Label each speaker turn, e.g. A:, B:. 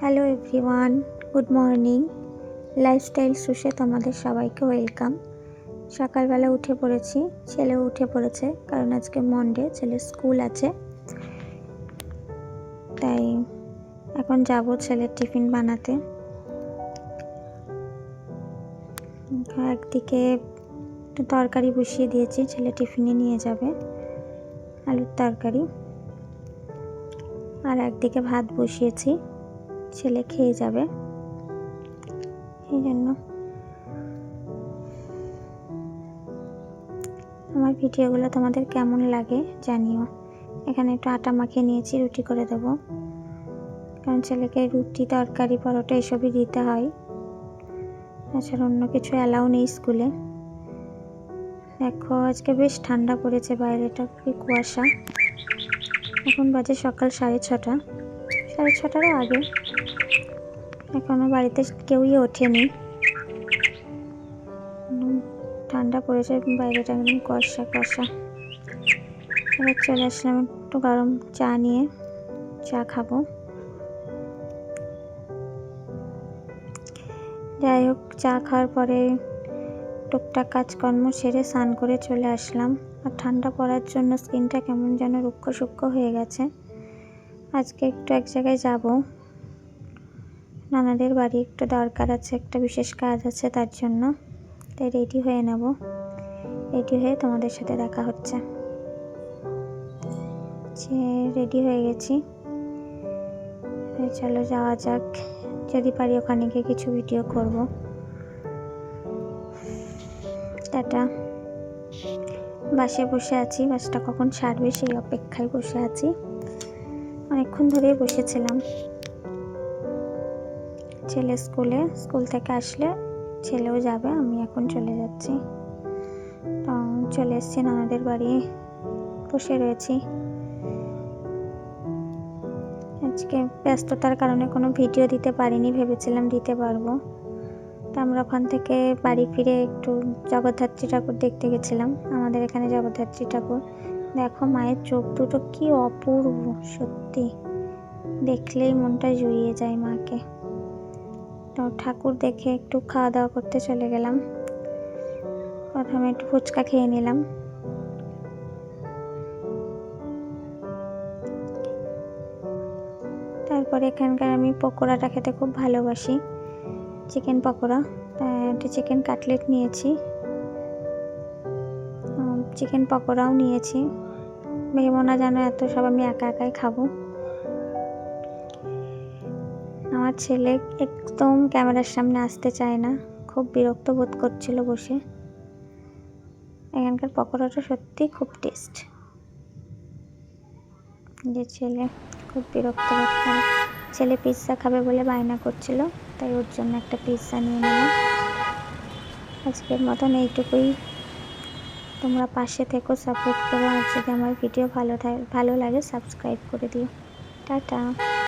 A: Hello everyone good morning lifestyle সুশে তোমাদের সবাইকে welcome সকালবেলা উঠে পড়েছি, ছেলেও উঠে পড়েছে, কারণ আজকে মন্ডে ছেলে স্কুল আছে। তাই এখন যাব ছেলের টিফিন বানাতে। একদিকে তরকারি বসিয়ে দিয়েছি, ছেলে টিফিনে নিয়ে যাবে, আলুর তরকারি। আর একদিকে ভাত বসিয়েছি। ছেলে খেয়ে যাবে। এই জন্য আমার ভিডিওগুলো তোমাদের কেমন লাগে জানিও। এখানে একটু আটা মাখিয়ে নিয়েছি, রুটি করে দেব। কারণ ছেলেকে রুটি, তরকারি, পরোটা এসবই দিতে হয়। তাছাড়া অন্য কিছু অ্যালাউ নেই স্কুলে। দেখো, আজকে বেশ ঠান্ডা পড়েছে বাইরেটা, খুবই কুয়াশা। এখন বাজে সকাল সাড়ে ছটা। সাড়ে ছটারও আগে। এখনও বাড়িতে কেউই ওঠেনি। ঠান্ডা পড়েছে, বাইরেটা একদম কষা কষা। এবার চলে আসলাম একটু গরম চা নিয়ে। চা খাব। যাই হোক, চা খাওয়ার পরে টুকটাক কাজকর্ম সেরে স্নান করে চলে আসলাম। আর ঠান্ডা পড়ার জন্য স্কিনটা কেমন যেন রুক্ষ সূক্ষ্ম হয়ে গেছে। আজকে একটু এক জায়গায় যাব। নানাদের বাড়ি একটু দরকার আছে, একটা বিশেষ কাজ আছে তার জন্য। তাই রেডি হয়ে নেব। রেডি হয়ে তোমাদের সাথে দেখা হচ্ছে। যে রেডি হয়ে গেছি। চলো যাওয়া যাক। যদি পারি ওখানে গিয়ে কিছু ভিডিও করব। টাটা। বাসে বসে আছি। বাসটা কখন ছাড়বে সেই অপেক্ষায় বসে আছি। অনেকক্ষণ ধরেই বসেছিলাম। ছেলে স্কুলে, স্কুল থেকে আসলে ছেলেও যাবে, আমি এখন চলে যাচ্ছি। চলে এসছি, নানাদের বাড়ি বসে রয়েছি। আজকে ব্যস্ততার কারণে কোনো ভিডিও দিতে পারিনি, ভেবেছিলাম দিতে পারব। তো আমরা ওখান থেকে বাড়ি ফিরে একটু জগদ্ধাত্রী ঠাকুর দেখতে গেছিলাম, আমাদের এখানে জগদ্ধাত্রী ঠাকুর। দেখো মায়ের চোখ দুটো কি অপূর্ব, সত্যি। দেখলেই মনটা জুড়িয়ে যায় মাকে। তো ঠাকুর দেখে একটু খাওয়া দাওয়া করতে চলে গেলাম। প্রথমে একটু ফুচকা খেয়ে নিলাম। তারপরে এখানকার আমি পকোড়াটা খেতে খুব ভালোবাসি। চিকেন পকোড়া। একটা চিকেন কাটলেট নিয়েছি। চিকেন পকোড়াও নিয়েছি। ভেবো না যেন এত সব আমি একা একাই খাব। আমার ছেলে একদম ক্যামেরার সামনে আসতে চায় না। খুব বিরক্ত বোধ করছিল বসে। এখানকার পকোড়াটা সত্যি খুব টেস্ট যে ছেলে খুব বিরক্ত বোধ করে। ছেলে পিৎজা খাবে বলে বায়না করছিল, তাই ওর জন্য একটা পিৎজা নিয়ে নিলাম। আজকের মতন এইটুকুই। তোমরা পাশে থেকো সাপোর্ট করো। আর যদি আমার ভিডিও ভালো ভালো লাগে সাবস্ক্রাইব করে দিও। টাটা।